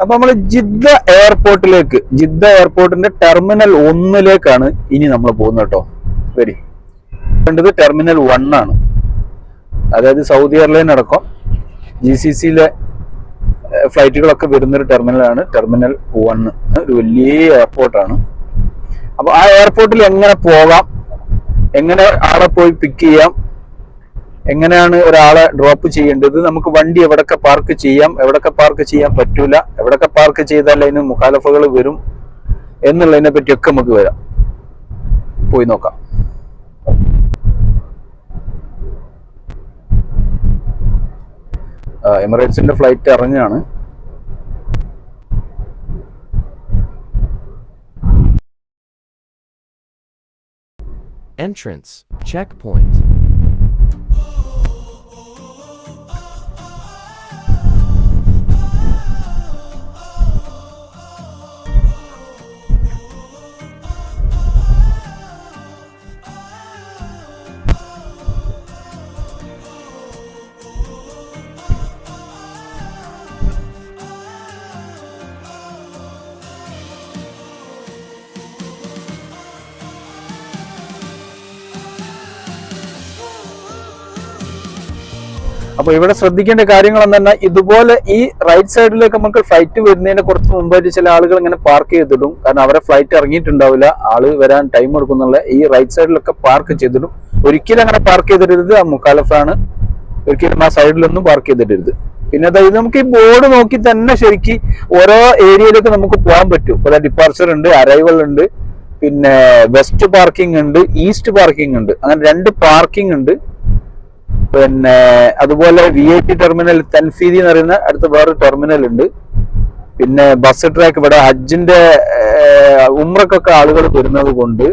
അപ്പൊ നമ്മൾ ജിദ്ദ എയർപോർട്ടിലേക്ക് ജിദ്ദ എയർപോർട്ടിന്റെ ടെർമിനൽ ഒന്നിലേക്കാണ് ഇനി നമ്മൾ പോകുന്നത് കേട്ടോ. വരി. വേണ്ടത് ടെർമിനൽ വൺ ആണ്. അതായത് സൗദി എയർലൈൻ അടക്കം ജി സി സിയിലെ ഫ്ലൈറ്റുകളൊക്കെ വരുന്നൊരു ടെർമിനലാണ് ടെർമിനൽ വൺ. ഒരു വലിയ എയർപോർട്ടാണ്. അപ്പൊ ആ എയർപോർട്ടിൽ എങ്ങനെ പോകാം? എങ്ങനെ ആളെ പോയി പിക്ക് ചെയ്യാം? എങ്ങനെയാണ് ഒരാളെ ഡ്രോപ്പ് ചെയ്യേണ്ടത്? നമുക്ക് വണ്ടി എവിടൊക്കെ പാർക്ക് ചെയ്യാം? എവിടൊക്കെ പാർക്ക് ചെയ്യാൻ പറ്റൂല? എവിടൊക്കെ പാർക്ക് ചെയ്താൽ അതിന് മുഖാലഫകൾ വരും? എന്നുള്ളതിനെ പറ്റിയൊക്കെ നമുക്ക് വരാം. പോയി നോക്കാം. എമിറേറ്റ്സിന്റെ ഫ്ലൈറ്റ് ഇറങ്ങുകയാണ്. Entrance. Checkpoint. അപ്പൊ ഇവിടെ ശ്രദ്ധിക്കേണ്ട കാര്യങ്ങൾ തന്നെ ഇതുപോലെ ഈ റൈറ്റ് സൈഡിലേക്ക് നമുക്ക് ഫ്ലൈറ്റ് വരുന്നതിന് കുറച്ച് മുമ്പായിട്ട് ചില ആളുകൾ ഇങ്ങനെ പാർക്ക് ചെയ്തിടും. കാരണം അവരെ ഫ്ലൈറ്റ് ഇറങ്ങിയിട്ടുണ്ടാവില്ല. ആൾ വരാൻ ടൈം എടുക്കുന്നുള്ള ഈ റൈറ്റ് സൈഡിലൊക്കെ പാർക്ക് ചെയ്തിടും. ഒരിക്കലും അങ്ങനെ പാർക്ക് ചെയ്തിടരുത്. ആ മുക്കാലഫാണ് ഒരിക്കലും ആ സൈഡിലൊന്നും പാർക്ക് ചെയ്തിടരുത്. പിന്നെ അതായത് നമുക്ക് ഈ ബോർഡ് നോക്കി തന്നെ ശരിക്ക് ഓരോ ഏരിയയിലേക്ക് നമുക്ക് പോകാൻ പറ്റും. പല ഡിപ്പാർച്ചർ ഉണ്ട് അറൈവൽ ഉണ്ട് പിന്നെ വെസ്റ്റ് പാർക്കിംഗ് ഉണ്ട് ഈസ്റ്റ് പാർക്കിംഗ് ഉണ്ട്. അങ്ങനെ രണ്ട് പാർക്കിംഗ് ഉണ്ട്. പിന്നെ അതുപോലെ വി ഐ പി ടെർമിനൽ തൻഫീദി എന്ന് പറയുന്ന അടുത്ത വേറൊരു ടെർമിനൽ ഉണ്ട്. പിന്നെ ബസ് ട്രാക്ക് ഇവിടെ ഹജ്ജിന്റെ ഉമ്രക്കൊക്കെ ആളുകൾ വരുന്നത് കൊണ്ട്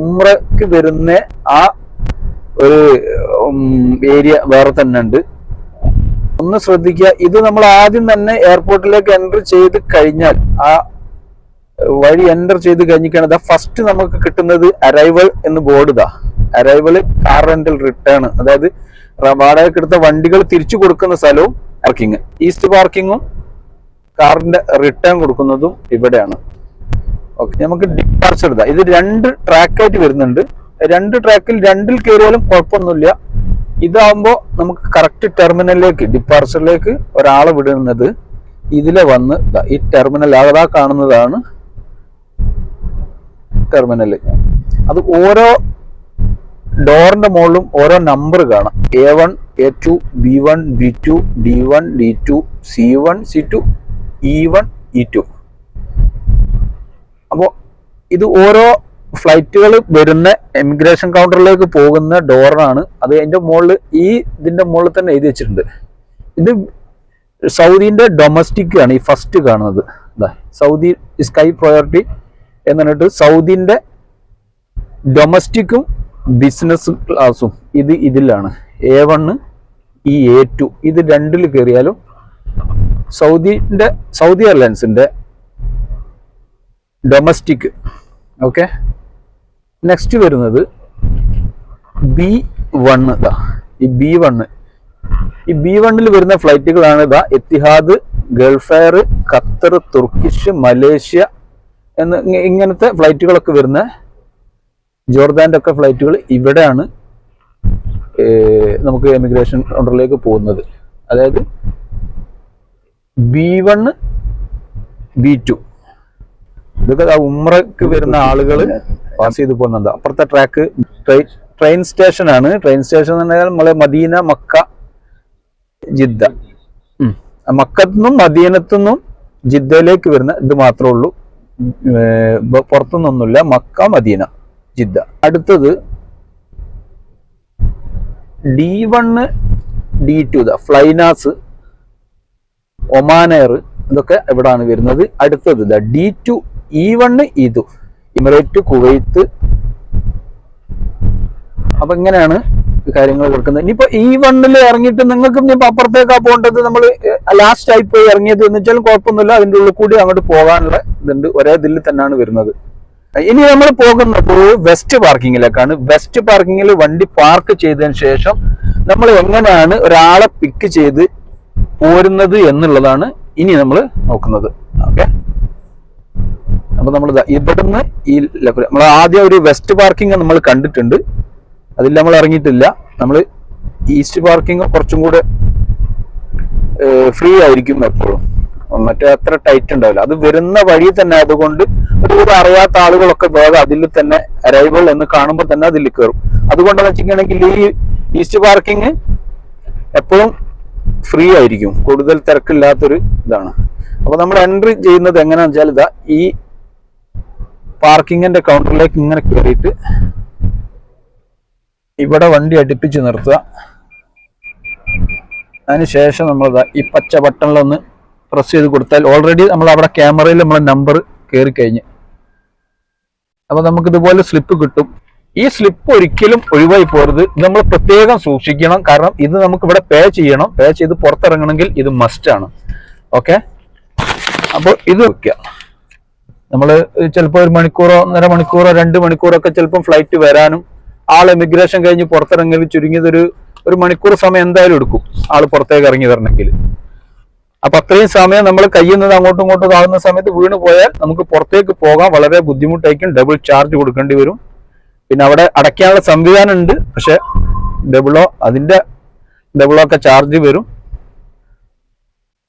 ഉമ്രക്ക് വരുന്ന ആ ഒരു ഏരിയ വേറെ തന്നെ ഉണ്ട്. ഒന്ന് ശ്രദ്ധിക്കുക ഇത് നമ്മൾ ആദ്യം തന്നെ എയർപോർട്ടിലേക്ക് എൻട്രി ചെയ്ത് കഴിഞ്ഞാൽ ആ വഴി എന്റർ ചെയ്ത് കഴിഞ്ഞിട്ടാണ് ഫസ്റ്റ് നമുക്ക് കിട്ടുന്നത് അറൈവൽ എന്ന് ബോർഡ് ഇതാ. അറൈവൽ കാർ റെന്റൽ റിട്ടേൺ അതായത് വാടകയ്ക്ക് എടുത്ത വണ്ടികൾ തിരിച്ചു കൊടുക്കുന്ന സ്ഥലവും പാർക്കിംഗ് ഈസ്റ്റ് പാർക്കിങ്ങും കാറിന്റെ റിട്ടേൺ കൊടുക്കുന്നതും ഇവിടെയാണ്. ഓക്കെ നമുക്ക് ഡിപ്പാർച്ചർ ഇതാ ഇത് രണ്ട് ട്രാക്കായിട്ട് വരുന്നുണ്ട്. രണ്ട് ട്രാക്കിൽ രണ്ടിൽ കയറിയാലും കുഴപ്പമൊന്നുമില്ല. ഇതാവുമ്പോൾ നമുക്ക് കറക്റ്റ് ടെർമിനലിലേക്ക് ഡിപ്പാർച്ചറിലേക്ക് ഒരാളെ വിടുന്നത് ഇതിലെ വന്ന് ഈ ടെർമിനൽ അതാ കാണുന്നതാണ് ടെർമിനൽ അത് ഓരോ ഡോറിന്റെ മുകളിലും ഓരോ നമ്പർ കാണാം. A one A two B one B two D one D two C one C two E one E two അപ്പോൾ ഇത് ഓരോ ഫ്ലൈറ്റുകൾ വരുന്ന എമിഗ്രേഷൻ കൗണ്ടറിലേക്ക് പോകുന്ന ഡോറാണ് അത് അതിന്റെ മുകളിൽ ഈ ഇതിന്റെ മുകളിൽ തന്നെ എഴുതി വെച്ചിട്ടുണ്ട്. ഇത് സൗദിന്റെ ഡൊമസ്റ്റിക് ആണ് ഈ ഫസ്റ്റ് കാണുന്നത്. സൗദി സ്കൈ പ്രയോറിറ്റി എന്ന് പറഞ്ഞിട്ട് സൗദിന്റെ ഡൊമസ്റ്റിക്കും ബിസിനസ് ക്ലാസ്സും ഇത് ഇതിലാണ്. എ വണ് ഈ എ ടു ഇത് രണ്ടിൽ കയറിയാലും സൗദിന്റെ സൗദി എയർലൈൻസിന്റെ ഡൊമസ്റ്റിക് ഓക്കെ നെക്സ്റ്റ് വരുന്നത് ബി വണ് ഇതാ ഈ ബി വണ് ഈ ബി വണ്ണിൽ വരുന്ന ഫ്ലൈറ്റുകളാണ് ഇതാ Etihad Gulf Air Qatar Turkish Malaysia എന്ന് ഇങ്ങനത്തെ ഫ്ലൈറ്റുകളൊക്കെ വരുന്ന ജോർദാന്റെ ഒക്കെ ഫ്ലൈറ്റുകൾ ഇവിടെയാണ് നമുക്ക് എമിഗ്രേഷൻ കൗണ്ടറിലേക്ക് പോകുന്നത്. അതായത് ബി വണ് ബി ടു. ഇതൊക്കെ ആ ഉമ്രക്ക് വരുന്ന ആളുകൾ പാസ് ചെയ്ത് പോകുന്നുണ്ട്. അപ്പുറത്തെ ട്രാക്ക് ട്രെയിൻ സ്റ്റേഷൻ ആണ്. ട്രെയിൻ സ്റ്റേഷൻ എന്ന് പറഞ്ഞാൽ നമ്മളെ മദീന മക്ക ജിദ്ദ. മക്കത്തുനിന്നും മദീനത്തുനിന്നും ജിദ്ദയിലേക്ക് വരുന്ന ഇത് മാത്രമേ ഉള്ളൂ. പുറത്തുനിന്നൊന്നുമില്ല മക്ക മദീന. ജിദ്ദ. അടുത്തത് D one D two flynas Oman Air ഇതൊക്കെ എവിടെയാണ് വരുന്നത്. അടുത്തത് ഇതാ ഡി ടു ഇ വണ് ഇതു ഇമറേറ്റ് കുവൈത്ത്. അപ്പൊ ഇങ്ങനെയാണ് കാര്യങ്ങൾ കൊടുക്കുന്നത് ഇനിയിപ്പോ ഈ വണ്ണിൽ ഇറങ്ങിയിട്ട് നിങ്ങൾക്ക് ഇനിയിപ്പോ അപ്പുറത്തേക്കാ പോകേണ്ടത് നമ്മൾ ലാസ്റ്റ് ആയി പോയി ഇറങ്ങിയത് എന്ന് വെച്ചാലും കുഴപ്പമൊന്നുമില്ല. അതിന്റെ ഉള്ളിൽ കൂടി അങ്ങോട്ട് പോകാനുള്ള ഇതുണ്ട്. ഒരേ ഇതിൽ തന്നെയാണ് വരുന്നത്. ഇനി നമ്മൾ പോകുന്നത് വെസ്റ്റ് പാർക്കിങ്ങിലേക്കാണ് വെസ്റ്റ് പാർക്കിങ്ങിൽ വണ്ടി പാർക്ക് ചെയ്തതിന് ശേഷം നമ്മൾ എങ്ങനെയാണ് ഒരാളെ പിക്ക് ചെയ്ത് പോരുന്നത് എന്നുള്ളതാണ് ഇനി നമ്മൾ നോക്കുന്നത്. ഓക്കെ അപ്പൊ നമ്മൾ ഇവിടുന്ന് ഈ നമ്മൾ ആദ്യം ഒരു വെസ്റ്റ് പാർക്കിംഗ് നമ്മൾ കണ്ടിട്ടുണ്ട്. അതിൽ നമ്മൾ ഇറങ്ങിയിട്ടില്ല. നമ്മൾ ഈസ്റ്റ് പാർക്കിംഗ് കുറച്ചും കൂടെ ഫ്രീ ആയിരിക്കും എപ്പോഴും. മറ്റേ അത്ര ടൈറ്റ് ഉണ്ടാവില്ല. അത് വരുന്ന വഴി തന്നെ അതുകൊണ്ട് ഒരുപാട് അറിയാത്ത ആളുകളൊക്കെ വേഗം അതിൽ തന്നെ അറൈവൽ എന്ന് കാണുമ്പോൾ തന്നെ അതിൽ കയറും അതുകൊണ്ടെന്ന് വെച്ചിട്ടുണ്ടെങ്കിൽ ഈ ഈസ്റ്റ് പാർക്കിംഗ് എപ്പോഴും ഫ്രീ ആയിരിക്കും. കൂടുതൽ തിരക്കില്ലാത്തൊരു ഇതാണ്. അപ്പൊ നമ്മൾ എൻട്രി ചെയ്യുന്നത് എങ്ങനെയാണെന്ന് വെച്ചാൽ ഇതാ ഈ പാർക്കിങ്ങിന്റെ കൗണ്ടറിലേക്ക് ഇങ്ങനെ കയറിയിട്ട് ഇവിടെ വണ്ടി അടുപ്പിച്ച് നിർത്തുക. അതിനുശേഷം നമ്മളിതാ ഈ പച്ച ബട്ടണിലൊന്ന് പ്രസ് ചെയ്ത് കൊടുത്താൽ ഓൾറെഡി നമ്മൾ അവിടെ ക്യാമറയിൽ നമ്മളെ നമ്പർ കയറി കഴിഞ്ഞ്. അപ്പൊ നമുക്ക് ഇതുപോലെ സ്ലിപ്പ് കിട്ടും. ഈ സ്ലിപ്പ് ഒരിക്കലും ഒഴിവായി ഇത് നമ്മൾ പ്രത്യേകം സൂക്ഷിക്കണം. കാരണം ഇത് നമുക്ക് ഇവിടെ പേ ചെയ്യണം. പേ ചെയ്ത് പുറത്തിറങ്ങണമെങ്കിൽ ഇത് മസ്റ്റ് ആണ്. ഓക്കെ അപ്പോൾ ഇത് വെക്കുക. നമ്മൾ ചിലപ്പോൾ ഒരു മണിക്കൂറോ ഒന്നര മണിക്കൂറോ രണ്ട് മണിക്കൂറോ ഒക്കെ ചിലപ്പോൾ ഫ്ലൈറ്റ് വരാനും ആൾ എമിഗ്രേഷൻ കഴിഞ്ഞ് പുറത്തിറങ്ങി ചുരുങ്ങിയതൊരു ഒരു മണിക്കൂർ സമയം എന്തായാലും എടുക്കും. ആൾ പുറത്തേക്ക് ഇറങ്ങി വരണമെങ്കിൽ. അപ്പൊ അത്രയും സമയം നമ്മൾ കയ്യിൽ നിന്ന് അങ്ങോട്ടും ഇങ്ങോട്ടും ആകുന്ന സമയത്ത് വീണ് പോയാൽ നമുക്ക് പുറത്തേക്ക് പോകാൻ വളരെ ബുദ്ധിമുട്ടായിരിക്കും. ഡബിൾ ചാർജ് കൊടുക്കേണ്ടി വരും. പിന്നെ അവിടെ അടയ്ക്കാനുള്ള സംവിധാനം ഉണ്ട്. പക്ഷെ ഡബിളോ അതിന്റെ ഡബിളോ ഒക്കെ ചാർജ് വരും.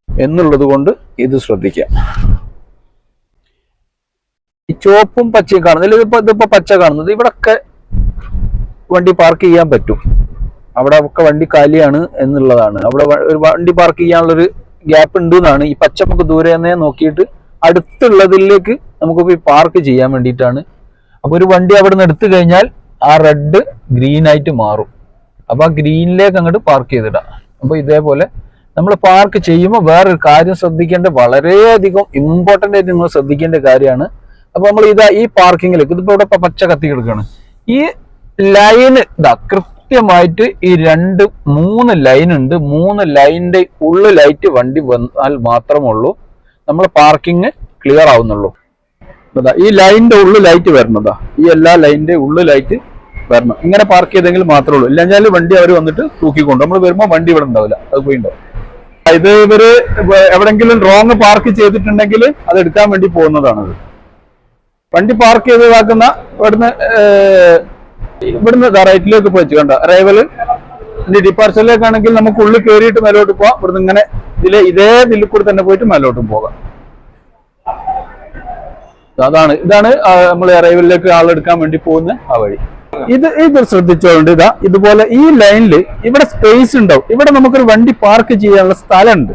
എന്നുള്ളത് കൊണ്ട് ഇത് ശ്രദ്ധിക്കാം ഈ ചുവപ്പും പച്ചയും കാണുന്നത് ഇതിപ്പോ ഇതിപ്പോ പച്ച കാണുന്നത്. ഇവിടൊക്കെ വണ്ടി പാർക്ക് ചെയ്യാൻ പറ്റും. അവിടെ ഒക്കെ വണ്ടി കാലിയാണ് എന്നുള്ളതാണ്. അവിടെ ഒരു വണ്ടി പാർക്ക് ചെയ്യാനുള്ളൊരു ഗ്യാപ്പ് ഉണ്ട് എന്നാണ് ഈ പച്ച നമുക്ക് ദൂരെ നിന്നേ നോക്കിയിട്ട് അടുത്തുള്ളതിലേക്ക് നമുക്ക് പോയി പാർക്ക് ചെയ്യാൻ വേണ്ടിയിട്ടാണ്. അപ്പൊ ഒരു വണ്ടി അവിടെ നിന്ന് എടുത്തു കഴിഞ്ഞാൽ ആ റെഡ് ഗ്രീൻ ആയിട്ട് മാറും. അപ്പൊ ആ ഗ്രീനിലേക്ക് അങ്ങോട്ട് പാർക്ക് ചെയ്തിടാം. അപ്പൊ ഇതേപോലെ നമ്മൾ പാർക്ക് ചെയ്യുമ്പോൾ വേറൊരു കാര്യം ശ്രദ്ധിക്കേണ്ട വളരെയധികം ഇമ്പോർട്ടന്റ് ആയിട്ട് നിങ്ങൾ ശ്രദ്ധിക്കേണ്ട കാര്യമാണ്. അപ്പൊ നമ്മൾ ഇതാ ഈ പാർക്കിങ്ങിലേക്ക് ഇതിപ്പോ ഇവിടെ പച്ച കത്തി കിടക്കുകയാണ്. ഈ ലൈന് ഇതാ കൃത്യമായിട്ട് ഈ രണ്ട് മൂന്ന് ലൈൻ ഉണ്ട്. മൂന്ന് ലൈനിന്റെ ഉള്ളിലായിട്ട് വണ്ടി വന്നാൽ മാത്രമുള്ളൂ. നമ്മൾ പാർക്കിംഗ് ക്ലിയർ ആവുന്നുള്ളൂ. ഈ ലൈനിന്റെ ലൈറ്റ് വരണതാ ഈ എല്ലാ ലൈനിന്റെ ഉള്ളിലായിട്ട് വരണം. ഇങ്ങനെ പാർക്ക് ചെയ്തെങ്കിൽ മാത്രമേ ഉള്ളൂ. ഇല്ലെങ്കിൽ വണ്ടി അവർ വന്നിട്ട് തൂക്കിക്കൊണ്ട് നമ്മൾ വരുമ്പോൾ വണ്ടി ഇവിടെ ഉണ്ടാവില്ല. അത് പോയി ഉണ്ടാവും. ഇത് ഇവർ എവിടെങ്കിലും റോങ് പാർക്ക് ചെയ്തിട്ടുണ്ടെങ്കിൽ അത് എടുക്കാൻ വേണ്ടി പോകുന്നതാണത്. വണ്ടി പാർക്ക് ചെയ്തതാക്കുന്ന ഇവിടുന്ന് ഇവിടുന്ന് റൈറ്റിലേക്ക് പോയി കണ്ട? അറൈവൽ ഇനി ഡിപ്പാർച്ചറിലേക്കാണെങ്കിൽ നമുക്ക് ഉള്ളിൽ കയറിയിട്ട് മേലോട്ട് പോവാം. ഇവിടുന്ന് ഇങ്ങനെ ഇതിലെ ഇതേ ഇതിൽ കൂടി തന്നെ പോയിട്ട് മേലോട്ടും പോകാം. അതാണ്. ഇതാണ് നമ്മൾ അറൈവലിലേക്ക് ആളെടുക്കാൻ വേണ്ടി പോകുന്ന ആ വഴി. ഇത് ഇത് ശ്രദ്ധിച്ചോണ്ട് ഇതാ ഇതുപോലെ ഈ ലൈനിൽ ഇവിടെ സ്പേസ് ഉണ്ടാവും. ഇവിടെ നമുക്കൊരു വണ്ടി പാർക്ക് ചെയ്യാനുള്ള സ്ഥലമുണ്ട്.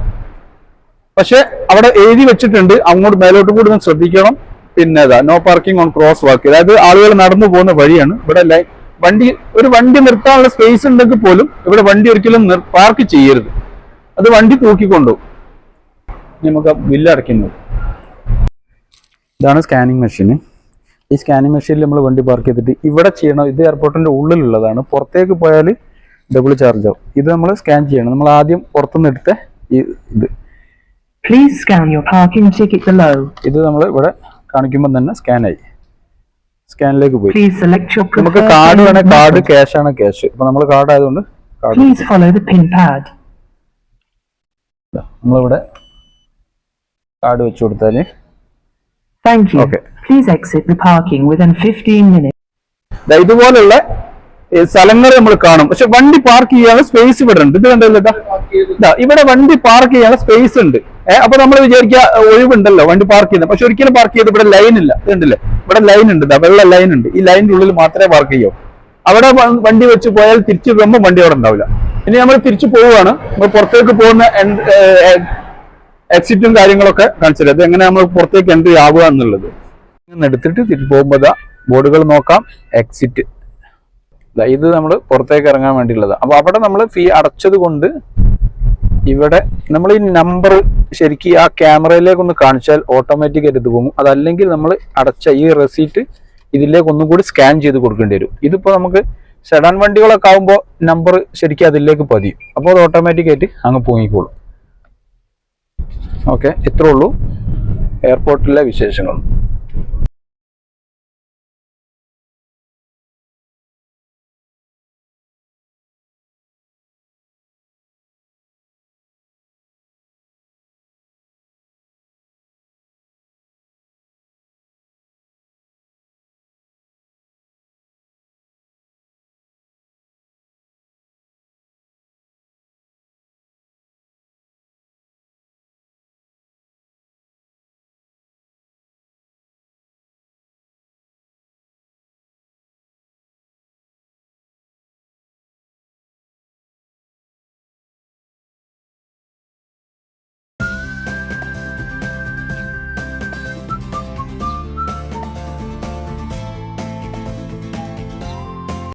പക്ഷെ അവിടെ എഴുതി വെച്ചിട്ടുണ്ട്. അങ്ങോട്ട് മേലോട്ട് കൂടി ശ്രദ്ധിക്കണം. പിന്നെ no parking on crosswalk അതായത് ആളുകൾ നടന്നു പോകുന്ന വഴിയാണ്. ഇവിടെ വണ്ടി ഒരു വണ്ടി നിർത്താനുള്ള സ്പേസ് ഉണ്ടെങ്കിൽ പോലും ഇവിടെ വണ്ടി ഒരിക്കലും പാർക്ക് ചെയ്യരുത്. അത് വണ്ടി തൂക്കിക്കൊണ്ടുപോകും. നമുക്ക് ബില്ല് അടയ്ക്കുന്നത്. ഇതാണ് സ്കാനിങ് മെഷീന് ഈ സ്കാനിങ് മെഷീനിൽ നമ്മൾ വണ്ടി പാർക്ക് ചെയ്തിട്ട് ഇവിടെ ചെയ്യണം. ഇത് എയർപോർട്ടിന്റെ ഉള്ളിലുള്ളതാണ്. പുറത്തേക്ക് പോയാൽ ഡബിൾ ചാർജ് ആവും. ഇത് നമ്മൾ സ്കാൻ ചെയ്യണം. നമ്മൾ ആദ്യം പുറത്തുനിന്ന് എടുത്ത ഈ ഇത്. Please scan your parking ticket. ഇത് നമ്മൾ ഇവിടെ കാണിക്കുമ്പോൾ തന്നെ സ്കാനായി. സ്കാനിലേക്ക് പോയി. നമുക്ക് കാർഡ് ആണ് കാർഡ് ക്യാഷ് ആണ് ക്യാഷ്. ഇപ്പൊ നമ്മൾ കാർഡ് ആയതുകൊണ്ട് നമ്മളിവിടെ കാർഡ് വെച്ചു കൊടുത്താൽ. ഇതുപോലുള്ള സ്ഥലങ്ങൾ നമ്മൾ കാണും. പക്ഷെ വണ്ടി പാർക്ക് ചെയ്യാനുള്ള സ്പേസ് ഇവിടെ ഉണ്ട്. ഇത് കണ്ടല്ലോ ഇതാ. ഇവിടെ വണ്ടി പാർക്ക് ചെയ്യാനുള്ള സ്പേസ് ഉണ്ട്. അപ്പൊ നമ്മൾ വിചാരിക്കുക ഒഴിവുണ്ടല്ലോ വണ്ടി പാർക്ക് ചെയ്യുന്നത്. പക്ഷെ ഒരിക്കലും പാർക്ക് ചെയ്ത് ഇവിടെ ലൈൻ ഇല്ല. ഇത് കണ്ടില്ലേ? ഇവിടെ ലൈൻ ഉണ്ട്. വെള്ള ലൈൻ ഉണ്ട്. ഈ ലൈനിന്റെ ഉള്ളിൽ മാത്രമേ പാർക്ക് ചെയ്യൂ. അവിടെ വണ്ടി വെച്ച് പോയാൽ തിരിച്ചു വരുമ്പോൾ വണ്ടി അവിടെ ഉണ്ടാവില്ല. ഇനി നമ്മൾ തിരിച്ചു പോവുകയാണ്. നമ്മൾ പുറത്തേക്ക് പോകുന്ന എക്സിറ്റും കാര്യങ്ങളൊക്കെ കാണിച്ചത് അത് എങ്ങനെ നമ്മൾ പുറത്തേക്ക് എൻട്രി ആവുക എന്നുള്ളത്. എടുത്തിട്ട് തിരിച്ചു പോകുമ്പോൾ ബോർഡുകൾ നോക്കാം. എക്സിറ്റ് ഇത് നമ്മൾ പുറത്തേക്ക് ഇറങ്ങാൻ വേണ്ടിയുള്ളത്. അപ്പൊ അവിടെ നമ്മൾ ഫീ അടച്ചത് കൊണ്ട് ഇവിടെ നമ്മൾ ഈ നമ്പർ ശരിക്കും ആ ക്യാമറയിലേക്ക് ഒന്ന് കാണിച്ചാൽ ഓട്ടോമാറ്റിക് ആയിട്ട് ഇത് പോകും. അതല്ലെങ്കിൽ നമ്മൾ അടച്ച ഈ റെസീറ്റ് ഇതിലേക്ക് ഒന്നും കൂടി സ്കാൻ ചെയ്ത് കൊടുക്കേണ്ടി വരും. ഇതിപ്പോ നമുക്ക് സെഡാൻ വണ്ടികളൊക്കെ ആകുമ്പോൾ നമ്പർ ശരിക്കും അതിലേക്ക് പതിയും. അപ്പോൾ അത് ഓട്ടോമാറ്റിക് ആയിട്ട് അങ്ങ് പോങ്ങിക്കോളും. ഓക്കെ ഇത്രേ ഉള്ളൂ. എയർപോർട്ടിലെ വിശേഷങ്ങൾ.